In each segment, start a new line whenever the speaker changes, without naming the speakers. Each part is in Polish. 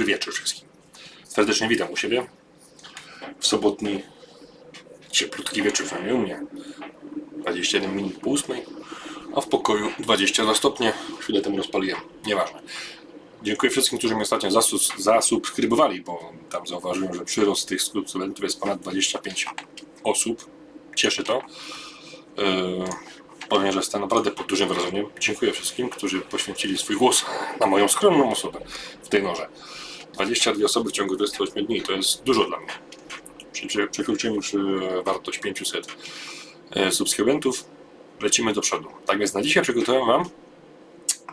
Dobry wieczór wszystkim. Serdecznie witam u siebie w sobotni cieplutki wieczór, przynajmniej u mnie. 21 minut po 8, a w pokoju 22 stopnie. Chwilę temu rozpaliłem. Nieważne. Dziękuję wszystkim, którzy mnie ostatnio zasus- zasubskrybowali, bo tam zauważyłem, że przyrost tych subskrybentów jest ponad 25 osób. Cieszy to. Yy, powiem, że jestem naprawdę pod dużym wrażeniem. Dziękuję wszystkim, którzy poświęcili swój głos na moją skromną osobę w tej norze. 22 osoby w ciągu 28 dni to jest dużo dla mnie. Przekroczymy już wartość 500 e, subskrybentów. Lecimy do przodu. Tak więc na dzisiaj przygotowałem Wam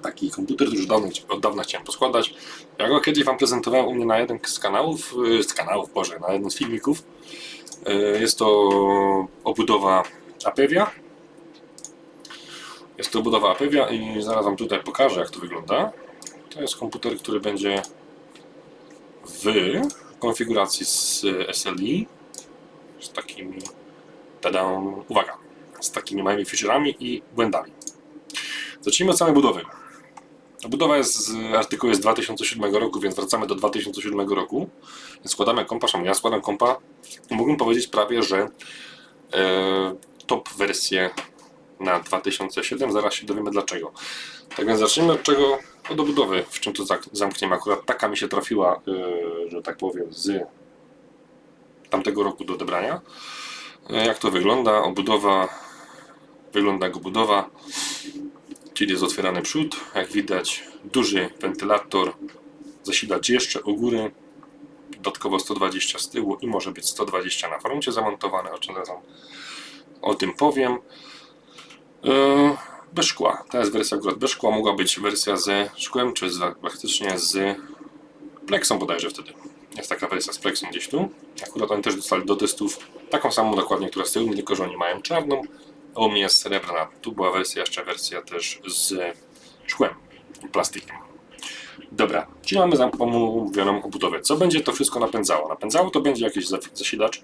taki komputer, który już dawno, od dawna chciałem poskładać. Ja go kiedyś Wam prezentowałem u mnie na jeden z kanałów, e, z kanałów, Boże, na jednym z filmików. E, Jest to obudowa Apevia. Jest to obudowa Apevia i zaraz Wam tutaj pokażę, jak to wygląda. To jest komputer, który będzie w konfiguracji z SLI z takimi, tada, uwaga, z takimi małymi featureami i błędami. Zacznijmy od samej budowy. Budowa jest z artykułu z 2007 roku, więc wracamy do 2007 roku. Więc składamy kompa, ja składam kompa, mógłbym powiedzieć prawie, że e, top wersję na 2007, zaraz się dowiemy dlaczego. Tak więc zacznijmy od czego? Od obudowy, w czym to zamkniemy. Akurat taka mi się trafiła, yy, że tak powiem, z tamtego roku do odebrania. Yy, Jak to wygląda? Obudowa, wygląda jak obudowa, czyli jest otwierany przód, jak widać duży wentylator, zasilacz jeszcze u góry, dodatkowo 120 z tyłu i może być 120 na froncie zamontowane, o czym zaraz o tym powiem. Yy, bez szkła. To jest wersja akurat bez szkła. Mogła być wersja ze szkłem, czy z, praktycznie z Plexą bodajże wtedy. Jest taka wersja z Plexą gdzieś tu. Akurat oni też dostali do testów taką samą dokładnie, która z tyłu, tylko że oni mają czarną, a u mnie jest srebrna. Tu była wersja, jeszcze wersja też z szkłem, plastikiem. Dobra, czyli mamy zamówioną obudowę. Co będzie to wszystko napędzało? Napędzało to będzie jakiś zas- zasilacz,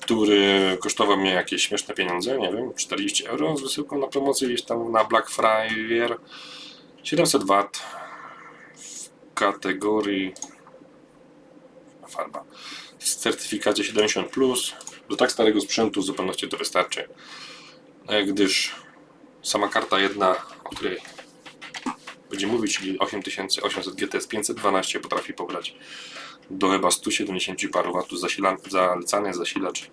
który kosztował mnie jakieś śmieszne pieniądze, nie wiem, 40 euro z wysyłką na promocję gdzieś tam na Black Friday, 700 W w kategorii farba. W certyfikacie 70+, plus. do tak starego sprzętu w zupełności to wystarczy, E, gdyż sama karta jedna, o której będziemy mówić, czyli 8800 GTS 512 potrafi pobrać do chyba 170 paru watów zasila, zalecany zasilacz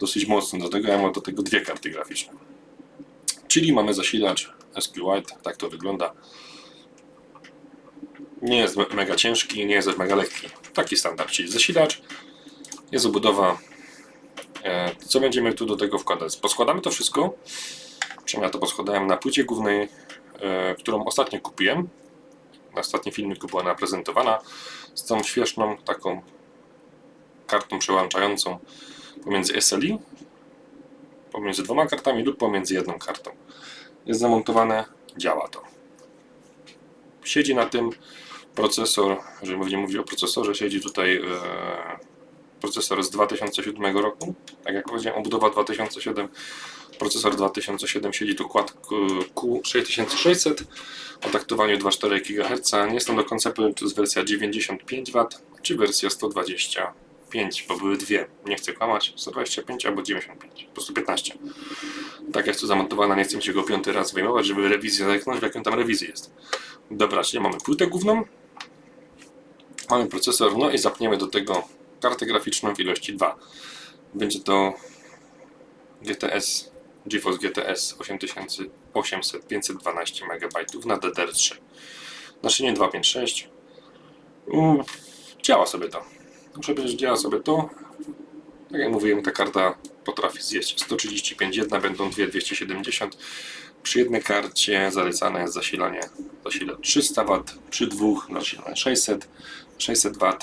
dosyć mocny, dlatego ja mam do tego dwie karty graficzne. Czyli mamy zasilacz SQLite, tak to wygląda. Nie jest me- mega ciężki, nie jest mega lekki. Taki standard, czyli zasilacz, jest obudowa. E, Co będziemy tu do tego wkładać? Poskładamy to wszystko, czym ja to poskładałem na płycie głównej, e, którą ostatnio kupiłem. Na ostatnim filmiku była ona prezentowana z tą śmieszną taką kartą przełączającą pomiędzy SLI, pomiędzy dwoma kartami lub pomiędzy jedną kartą. Jest zamontowane, działa to. Siedzi na tym procesor, jeżeli będziemy mówić o procesorze, siedzi tutaj e, procesor z 2007 roku. Tak jak powiedziałem, obudowa 2007, procesor 2007 siedzi tu Quad Q6600 o taktowaniu 2,4 GHz. Nie jestem do końca pewien, czy to jest wersja 95 W, czy wersja 125, bo były dwie. Nie chcę kłamać, 125 albo 95, po prostu 15. Tak jest tu zamontowana, nie chcę mi się go piąty raz wyjmować, żeby rewizję zerknąć, w jaką tam rewizję jest. Dobra, czyli mamy płytę główną, mamy procesor, no i zapniemy do tego kartę graficzną w ilości 2. Będzie to GTS, GeForce GTS 8800 512 MB na DDR3. Znaczy nie 256. Mm, Działa sobie to. Muszę powiedzieć, działa sobie to. Tak jak mówiłem, ta karta potrafi zjeść 135, jedna będą dwie 270. Przy jednej karcie zalecane jest zasilanie zasilacz 300 W, przy dwóch zasilanie 600, 600 W.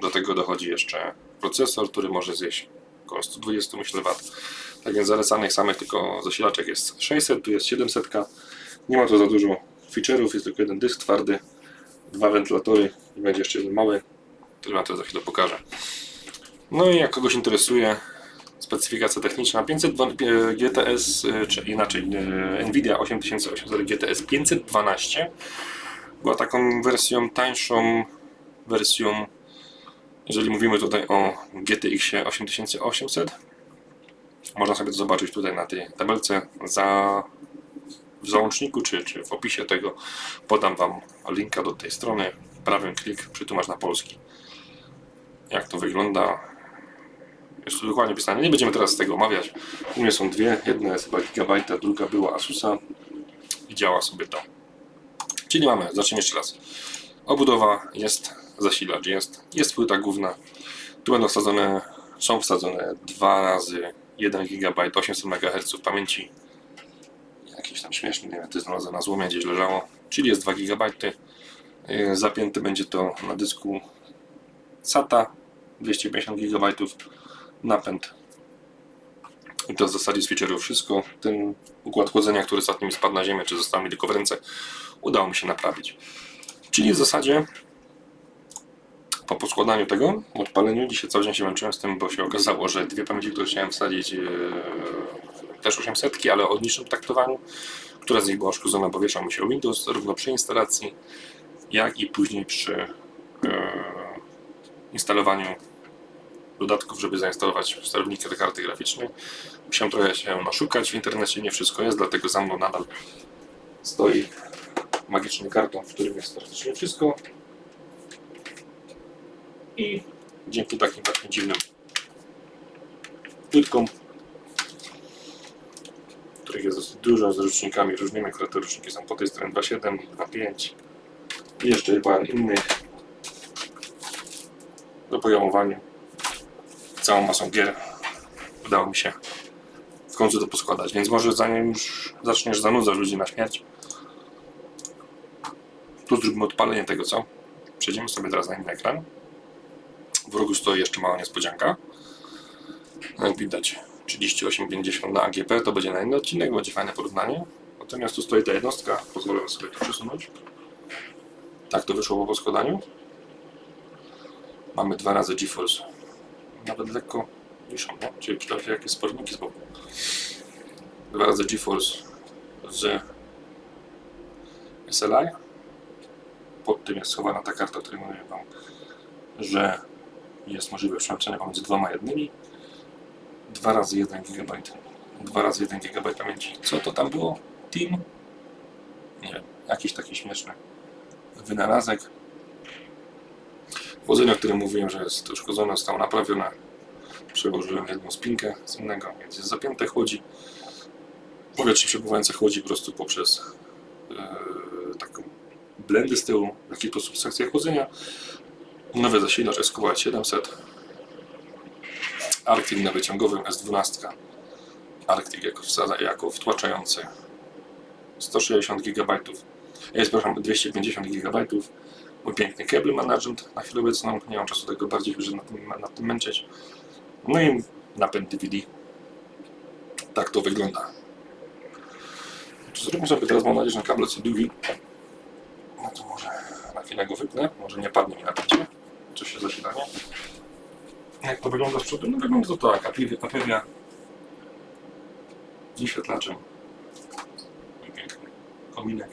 Do tego dochodzi jeszcze procesor, który może zjeść około 120 myślę W. Tak więc zalecanych samych tylko zasilaczek jest 600, tu jest 700. Nie ma tu za dużo feature'ów, jest tylko jeden dysk twardy, dwa wentylatory i będzie jeszcze jeden mały, który Wam to za chwilę pokażę. No i jak kogoś interesuje specyfikacja techniczna 500 GTS, czy inaczej y, Nvidia 8800 GTS 512 była taką wersją tańszą, wersją, jeżeli mówimy tutaj o GTX 8800, można sobie to zobaczyć tutaj na tej tabelce za w załączniku czy, czy w opisie tego podam Wam linka do tej strony. Prawym klik, przetłumacz na polski. Jak to wygląda? Jest tu dokładnie pisane. Nie będziemy teraz tego omawiać. U mnie są dwie. Jedna jest chyba gigabajta, druga była Asusa i działa sobie to. Czyli mamy, zacznijmy jeszcze raz. Obudowa jest, zasilacz jest, jest płyta główna. Tu będą wsadzone, są wsadzone dwa razy 1 GB 800 MHz pamięci jakieś tam śmieszne, nie wiem, to znalazłem na złomie, gdzieś leżało, czyli jest 2 GB. Yy, Zapięte będzie to na dysku SATA 250 GB, napęd. I to w zasadzie z wszystko. Ten układ chłodzenia, który ostatnio mi spadł na ziemię, czy został mi tylko w ręce, udało mi się naprawić. Czyli w zasadzie po poskładaniu tego, odpaleniu, dzisiaj cały dzień się męczyłem z tym, bo się okazało, że dwie pamięci, które chciałem wsadzić, yy, też 800, ale o niższym taktowaniu, która z nich była uszkodzona, bo wieszał mi się Windows, zarówno przy instalacji, jak i później przy yy, instalowaniu dodatków, żeby zainstalować sterowniki do karty graficznej. Musiałem trochę się naszukać w internecie, nie wszystko jest, dlatego za mną nadal stoi magiczny karton, w którym jest praktycznie wszystko. I dzięki takim takim dziwnym płytkom, których jest dosyć dużo, z rocznikami różnymi, akurat te roczniki są po tej stronie 2.7, 2.5 i jeszcze chyba innych do programowania całą masą gier udało mi się w końcu to poskładać, więc może zanim już zaczniesz zanudzać ludzi na śmierć, tu zróbmy odpalenie tego, co? Przejdziemy sobie teraz na inny ekran. W rogu stoi jeszcze mała niespodzianka. Jak widać 3850 na AGP, to będzie na inny odcinek, będzie fajne porównanie. Natomiast tu stoi ta jednostka, pozwolę sobie to przesunąć. Tak to wyszło po poskładaniu. Mamy dwa razy GeForce. Nawet lekko wiszą, nie? Czyli przynajmniej jakieś sporniki z boku. Dwa razy GeForce z SLI. Pod tym jest schowana ta karta, o której mówiłem Wam, że jest możliwe przełączenie pomiędzy dwoma jednymi. Dwa razy 1 GB. Dwa razy 1 GB pamięci. Co to tam było? Team? Nie wiem, jakiś taki śmieszny wynalazek. Chłodzenie, o którym mówiłem, że jest uszkodzone, zostało naprawione. Przełożyłem jedną spinkę z innego, więc jest zapięte, chłodzi. Powietrze przepływające chłodzi po prostu poprzez e, taką blendy z tyłu, w jakiś sposób sekcja chłodzenia. Nowy zasilacz SQL 700. Arctic na wyciągowym S12. Arctic jako, jako wtłaczający 160 GB. Jest, przepraszam, 250 GB. Mój piękny cable management na chwilę obecną. Nie mam czasu tego bardziej że nad tym, nad tym męczyć. No i napęd DVD. Tak to wygląda. Zróbmy sobie teraz, mam nadzieję, że kabel co długi. No to może na chwilę go wypnę. Może nie padnie mi na pięcie. Czy się zasilanie. Jak to wygląda z przodu? No wygląda to tak. Apewia z wyświetlaczem. Piękny kominek.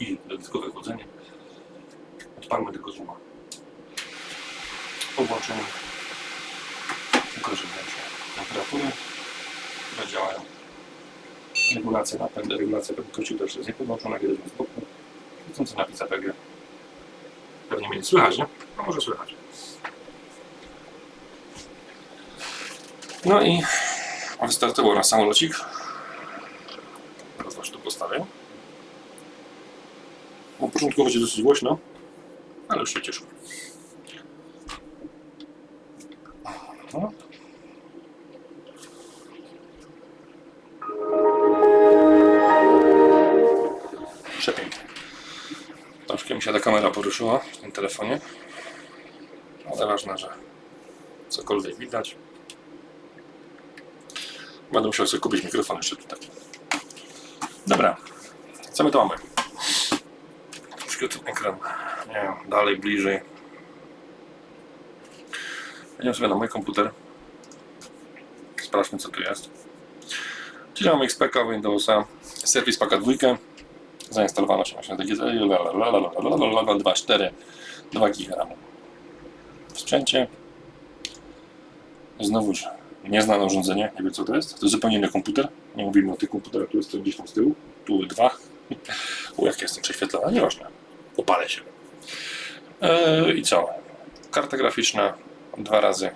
I dodatkowe chłodzenie. Odpalmy tego zooma. Po włączeniu ukaże nam się temperatury, które działają. Regulacja napędu, regulacja prędkości też jest niepodłączona, widać z boku. Chcący napis APG. Pewnie mnie nie słychać, nie? No może słychać. No i wystartował na samolocik. Teraz właśnie tu postawię. Na początku będzie dosyć głośno, ale już się cieszę. Kamera poruszyła w tym telefonie. Ważne, że cokolwiek widać. Będę musiał sobie kupić mikrofon jeszcze tutaj. Dobra. Co my tu mamy? Ten ekran. Nie wiem, dalej, bliżej. Wejdziemy sobie na mój komputer. Sprawdźmy co tu jest. Czyli mamy XPK, Windowsa, Service Packa 2, Zainstalowano 80 GZ, 2.4, 2 GB. W sprzęcie znowuż nieznane urządzenie, nie wiem co to jest. To jest zupełnie inny komputer. Nie mówimy o tych komputerach, które stoją gdzieś tam z tyłu. Tu dwa. U, jak jestem prześwietlona, nieważne. Opalę się. Eee, I co? Karta graficzna dwa razy.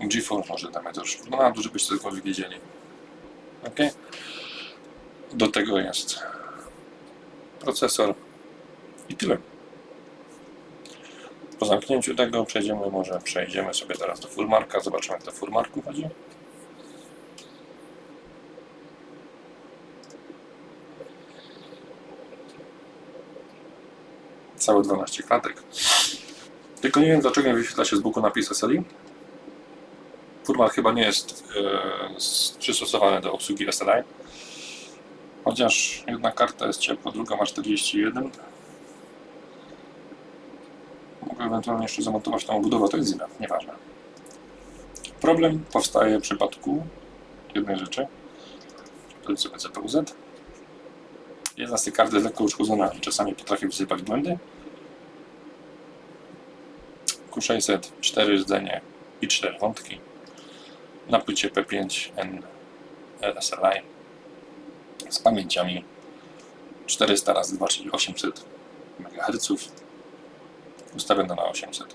GeForce może damy też. No na to, żebyście cokolwiek wiedzieli. Ok. Do tego jest procesor i tyle. Po zamknięciu tego przejdziemy, może przejdziemy sobie teraz do Fullmarka, zobaczymy jak w Fullmarku chodzi. Całe 12 klatek. Tylko nie wiem dlaczego nie wyświetla się z boku napis SLI. Fullmark chyba nie jest s- przystosowany do obsługi SLI. Chociaż jedna karta jest ciepła, druga ma 41. Mogę ewentualnie jeszcze zamontować tą obudowę, to jest inna, nieważne. Problem powstaje w przypadku jednej rzeczy. To sobie CPU-Z. Jedna z tych kart jest lekko uszkodzona i czasami potrafi wysypać błędy. Q600, 4 rdzenie i 4 wątki. Na płycie P5N SLI z pamięciami. 400 razy 2, czyli 800 MHz ustawiona na 800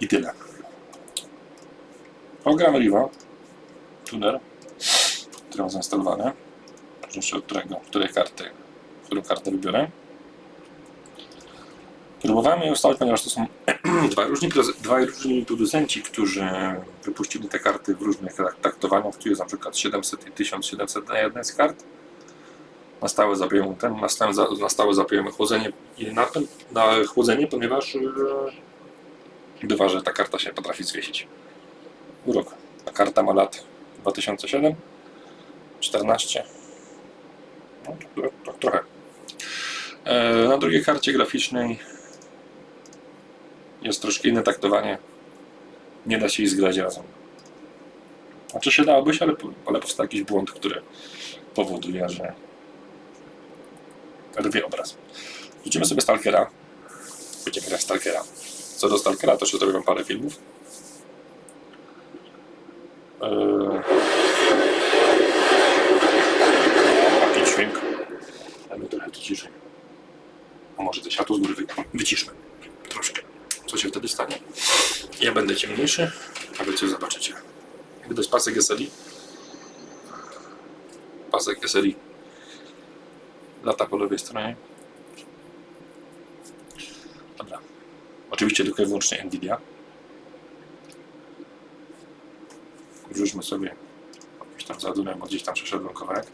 i tyle. Program Riva tuner który mam zainstalowany zależy od którego, której karty którą kartę wybiorę próbowałem je ustawić, ponieważ to są dwa różni, dwaj różni producenci, którzy wypuścili te karty w różnych taktowaniach. Tu jest na przykład 700 i 1700 na jednej z kart. Na stałe zapijemy ten, na stałe, na stałe zapijemy chłodzenie i na, chłodzenie, ponieważ e, bywa, że ta karta się potrafi zwiesić. Urok. Ta karta ma lat 2007, 14. No, to, to, trochę. E, Na drugiej karcie graficznej jest troszkę inne taktowanie. Nie da się ich zgrać razem. Znaczy się dałoby się, ale, ale powstał jakiś błąd, który powoduje, że rwie obraz. Rzucimy sobie Stalkera. Będziemy grać Stalkera. Co do Stalkera, to jeszcze zrobię parę filmów. Eee... Jaki dźwięk. Dajmy trochę to ciszej. A może to światło z góry wy... wyciszmy. Troszkę. Co się wtedy stanie? Ja będę ciemniejszy, a wy coś zobaczycie. Widać pasek SLI. Pasek SLI. Lata po lewej stronie. Dobra. Oczywiście tylko i wyłącznie Nvidia. Wrzućmy sobie jakiś tam zadunek, bo gdzieś tam przeszedłem kawałek.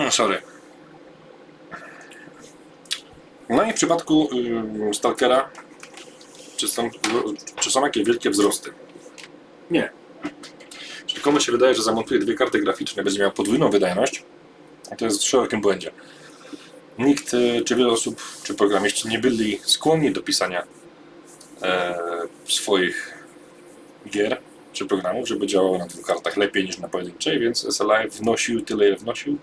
Sorry. No i w przypadku Stalkera, czy są, czy są jakieś wielkie wzrosty? Nie. Czyli komuś się wydaje, że zamontuje dwie karty graficzne, będzie miał podwójną wydajność, to jest w szerokim błędzie. Nikt, y, czy wiele osób, czy programiści nie byli skłonni do pisania e, swoich gier czy programów, żeby działało na dwóch kartach lepiej niż na pojedynczej, więc SLI wnosił tyle, ile wnosił,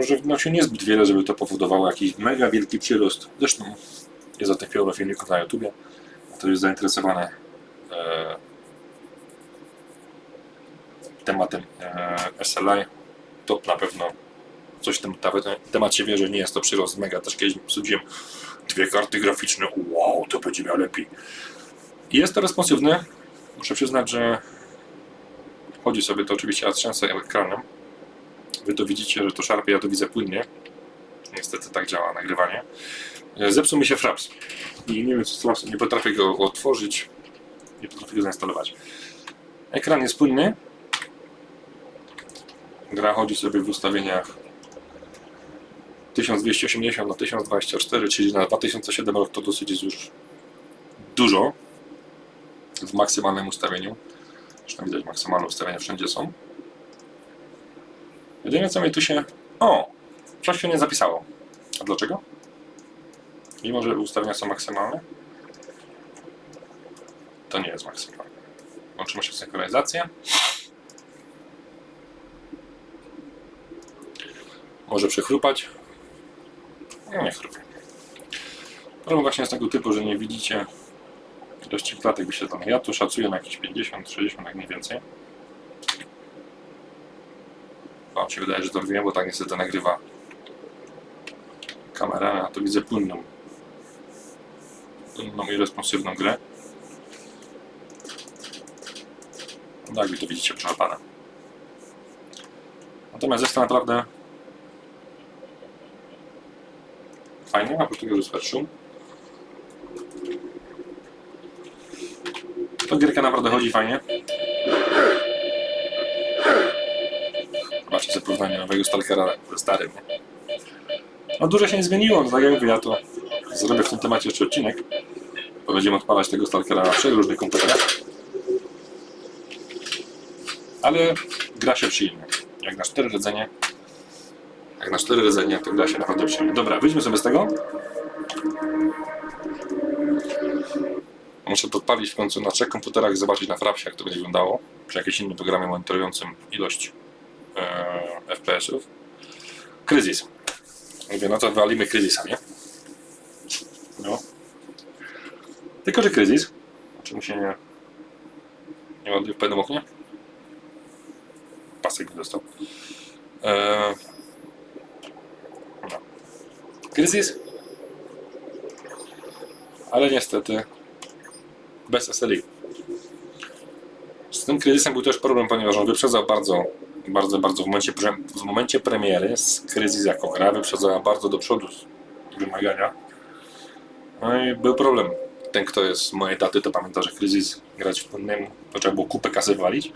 że wnosił niezbyt wiele, żeby to powodowało jakiś mega wielki przyrost. Zresztą jest o tych wielu filmików na YouTubie, kto jest zainteresowany e, tematem e, SLI, to na pewno coś w tym temacie wie, że nie jest to przyrost mega. Też kiedyś sądziłem, dwie karty graficzne, wow, to będzie miał lepiej. Jest to responsywne. Muszę przyznać, że chodzi sobie to oczywiście, a trzęsę ekranem. Wy to widzicie, że to szarpie, ja to widzę płynnie. Niestety tak działa nagrywanie. E, Zepsuł mi się fraps i nie wiem co z frapsem, nie potrafię go otworzyć, nie potrafię go zainstalować. Ekran jest płynny. Gra chodzi sobie w ustawieniach 1280 na 1024, czyli na 2007 rok to dosyć jest już dużo w maksymalnym ustawieniu. Zresztą widać maksymalne ustawienia wszędzie są. Jedyne co mi tu się... O! Coś się nie zapisało. A dlaczego? Mimo, że ustawienia są maksymalne, to nie jest maksymalne. Łączymy się w synchronizację. Może przychrupać. Nie chrupie. Problem właśnie jest tego typu, że nie widzicie ilości klatek wyświetlonych. Ja tu szacuję na jakieś 50-60, tak mniej więcej. Wam się wydaje, że to wiem, bo tak niestety nagrywa kamera, a to widzę płynną, płynną i responsywną grę. No jak to widzicie przeszarpane. Natomiast jest to naprawdę fajnie, oprócz tego, że szum. To gierka naprawdę chodzi fajnie. Zobaczcie porównanie nowego Stalkera ze starym. No dużo się nie zmieniło, no tak jak mówię, ja to zrobię w tym temacie jeszcze odcinek. Bo będziemy odpalać tego Stalkera na trzech różnych komputerach. Ale gra się przyjemnie. Jak na cztery rdzenie. Jak na cztery rdzenie, to gra się naprawdę przyjemnie. Dobra, wyjdźmy sobie z tego. Muszę to odpalić w końcu na trzech komputerach i zobaczyć na Frapsie, jak to będzie wyglądało. Przy jakimś innym programie monitorującym ilość e, FPS-ów. Kryzys. Mówię, no to wywalimy kryzysa, nie? No. Tylko, że kryzys. Czemu się nie... Nie ładuje w pewnym oknie? Pasek mi dostał. E, no. Kryzys. Ale niestety bez SLI. Z tym kryzysem był też problem, ponieważ on wyprzedzał bardzo, bardzo, bardzo w momencie, w momencie premiery z kryzys jako gra, wyprzedzała bardzo do przodu wymagania. No i był problem. Ten, kto jest z mojej daty, to pamięta, że kryzys grać w płynnym, to trzeba było kupę kasy walić,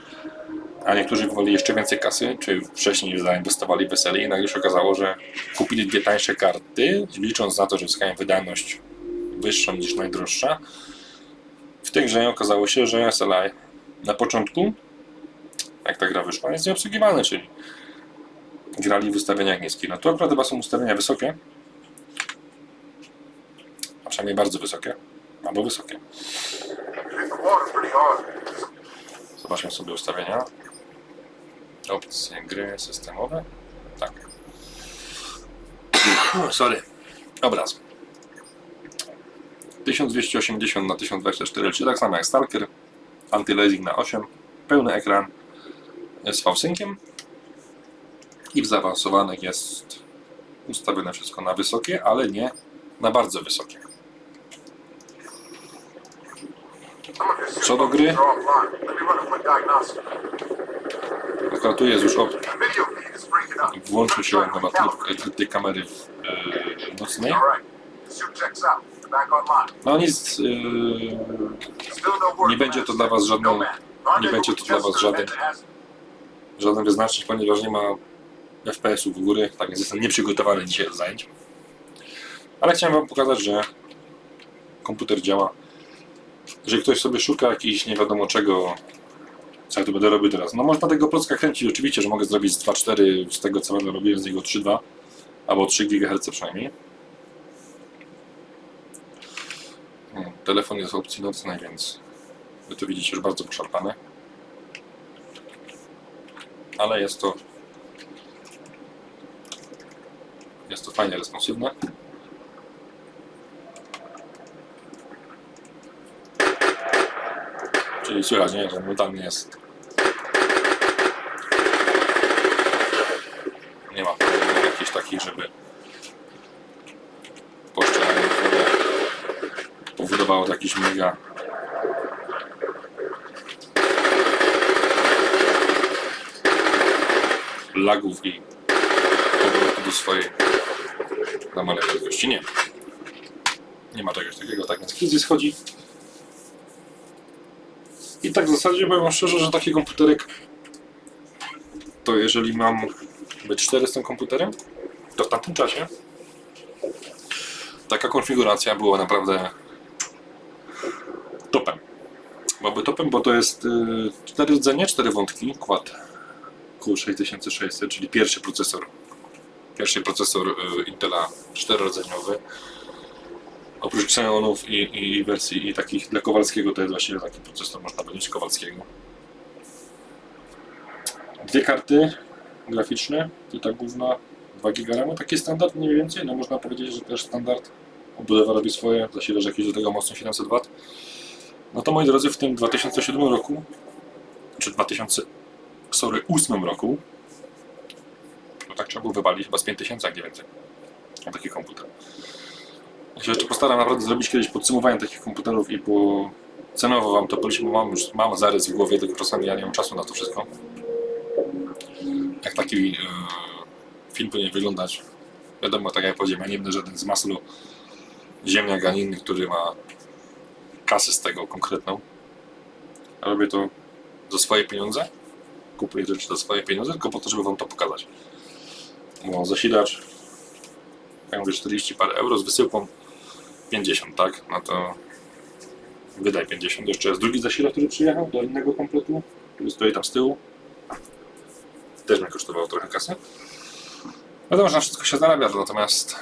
a niektórzy wywalili jeszcze więcej kasy, czy wcześniej zainwestowali w SLI i nagle się okazało, że kupili dwie tańsze karty, licząc na to, że uzyskają wydajność wyższą niż najdroższa, w tej grze okazało się, że SLI na początku, jak ta gra wyszła, jest nieobsługiwany, czyli grali w ustawieniach niskich. No tu akurat chyba są ustawienia wysokie, a przynajmniej bardzo wysokie, albo wysokie. Zobaczmy sobie ustawienia. Opcje gry systemowe. Tak. Sorry. Obraz. 1280 na 1024, czyli tak samo jak Stalker. Anti-aliasing na 8. Pełny ekran z V-Synciem. I w zaawansowanych jest ustawione wszystko na wysokie, ale nie na bardzo wysokie. Co do gry, akurat tu jest już op-
Video feed is breaking up.
włączył się chyba tej kamery w, e, nocnej. No nic, e, Nie będzie to dla was żadną- nie będzie to dla was żaden- żaden wyznacznik, ponieważ nie ma FPS-ów u góry, tak więc jestem nieprzygotowany dzisiaj do zajęć. Ale chciałem wam pokazać, że komputer działa. Jeżeli ktoś sobie szuka jakiś nie wiadomo czego, co ja tu będę robił teraz, no można tego procka kręcić oczywiście, że mogę zrobić z 2.4 z tego co będę robił, z niego 3.2 albo 3 GHz przynajmniej. Hmm, Telefon jest w opcji nocnej, więc wy to widzicie już bardzo poszarpane. Ale jest to jest to fajnie responsywne. Czyli słychać, nie? Że momentalnie jest nie ma jakichś takich, żeby poszczelanie powodowało jakiś mega lagów i powrotu do swojej normalnej prędkości. Nie. Nie ma czegoś takiego, tak więc kryzys chodzi. I tak w zasadzie powiem szczerze, że taki komputerek to jeżeli mam być 4 z tym komputerem, to w tamtym czasie taka konfiguracja była naprawdę topem. Byłaby topem, bo to jest 4 rdzenie, 4 wątki, quad Q6600, czyli pierwszy procesor pierwszy procesor y, Intela czterorodzeniowy. Oprócz Xeonów i, i wersji i takich dla Kowalskiego to jest właściwie taki procesor, można powiedzieć, Kowalskiego. Dwie karty graficzne, płyta główna, 2 giga RAMu, taki standard mniej więcej, no można powiedzieć, że też standard obudowa robi swoje, zasilasz jakieś do tego mocno 700 W. No to moi drodzy, w tym 2007 roku, czy 2008 roku, no tak trzeba było wywalić chyba z 5000, jak nie więcej, na taki komputer. Ja się jeszcze postaram naprawdę zrobić kiedyś podsumowanie takich komputerów i po cenowo wam to policzymy, mam już mam zarys w głowie, tylko czasami ja nie mam czasu na to wszystko. Jak taki e, film powinien wyglądać. Wiadomo, tak jak powiedziałem, ja nie będę żaden z maslu ziemniak ani inny, który ma kasę z tego konkretną. Robię to za swoje pieniądze. Kupuję rzeczy za swoje pieniądze, tylko po to, żeby wam to pokazać. Bo zasilacz, jak mówię, 40 parę euro z wysyłką 50, tak? No to wydaj 50. Jeszcze jest drugi zasilacz, który przyjechał do innego kompletu, który stoi tam z tyłu. Też mnie kosztowało trochę kasy. Wiadomo, że na wszystko się zarabia, natomiast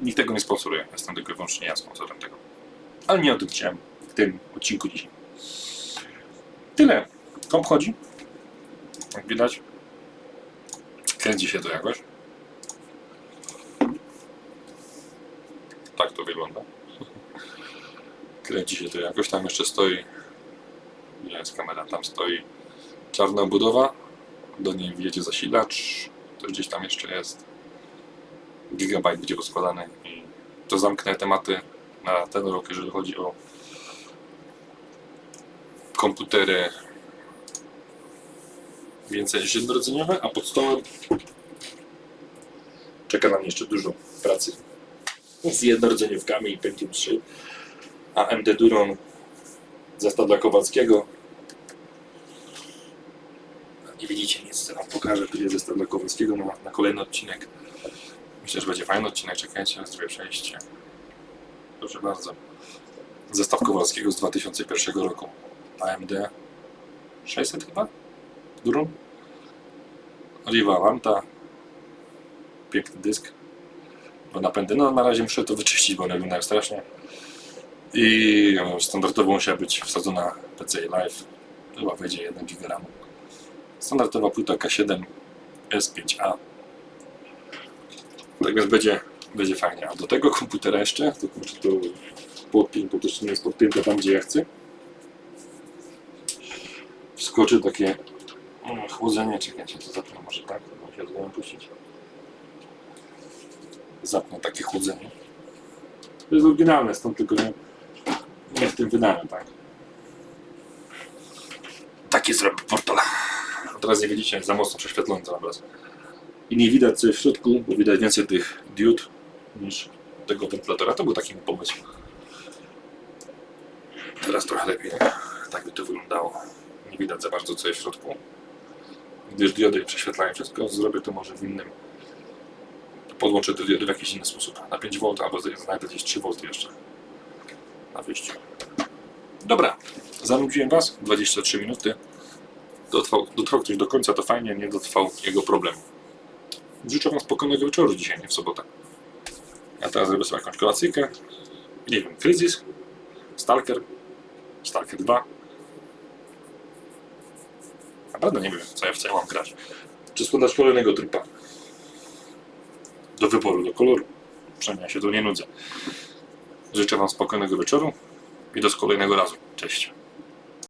nikt tego nie sponsoruje. Jestem tylko i wyłącznie ja sponsorem tego. Ale nie o tym chciałem w tym odcinku dzisiaj. Tyle. Komp chodzi. Jak widać. Kręci się to jakoś. Tak to wygląda. Kręci się to jakoś. Tam jeszcze stoi. Gdzie jest kamera? Tam stoi czarna obudowa. Do niej wjedzie zasilacz. To gdzieś tam jeszcze jest. Gigabajt będzie poskładany. I to zamknę tematy na ten rok, jeżeli chodzi o komputery więcej jednorodzeniowe, a pod stołem czeka na mnie jeszcze dużo pracy z jednorodzeniówkami i Pentium 3, a AMD Duron zestaw dla Kowalskiego. Nie widzicie nic, co wam pokażę, tu jest zestaw dla Kowalskiego na, na kolejny odcinek. Myślę, że będzie fajny odcinek, czekajcie, zrobię przejście. Proszę bardzo. Zestaw Kowalskiego z 2001 roku. AMD 600 chyba? Durum? Riva Lanta. Piękny dysk. Bo napędy, no na razie muszę to wyczyścić, bo one wyglądają strasznie. I standardowo musiała być wsadzona PCI Live. Chyba wejdzie 1 GB. Standardowa płyta K7 S5A. Tak więc będzie, będzie fajnie. A do tego komputera jeszcze, to muszę to podpiąć, bo to jest podpięte tam, gdzie ja chcę. Wskoczy takie chłodzenie, czekajcie, to zapnę może tak, bo się zdołam puścić. Zapnę takie chłodzenie. To jest oryginalne, stąd tylko nie, nie w tym wydaniu, tak. Taki zrobię portal. Teraz nie widzicie, za mocno prześwietlony ten obraz. I nie widać co jest w środku, bo widać więcej tych diod niż tego wentylatora. To był taki pomysł. Teraz trochę lepiej. Tak by to wyglądało. Nie widać za bardzo co jest w środku. Gdyż diody prześwietlają wszystko, zrobię to może w innym. Podłączę te diody w jakiś inny sposób. Na 5 V albo znajdę gdzieś 3 V jeszcze na wyjściu. Dobra, zanudziłem Was. 23 minuty. Dotrwał, dotrwał ktoś do końca, to fajnie, nie dotrwał jego problem. Życzę Wam spokojnego wieczoru dzisiaj, nie w sobotę. Ja teraz zrobię sobie jakąś kolacyjkę. Nie wiem, Kryzys, Stalker, Stalker 2. Naprawdę nie wiem, co ja w co mam grać. Czy składać kolejnego trupa? Do wyboru, do koloru. Przynajmniej ja się tu nie nudzę. Życzę Wam spokojnego wieczoru i do kolejnego razu. Cześć.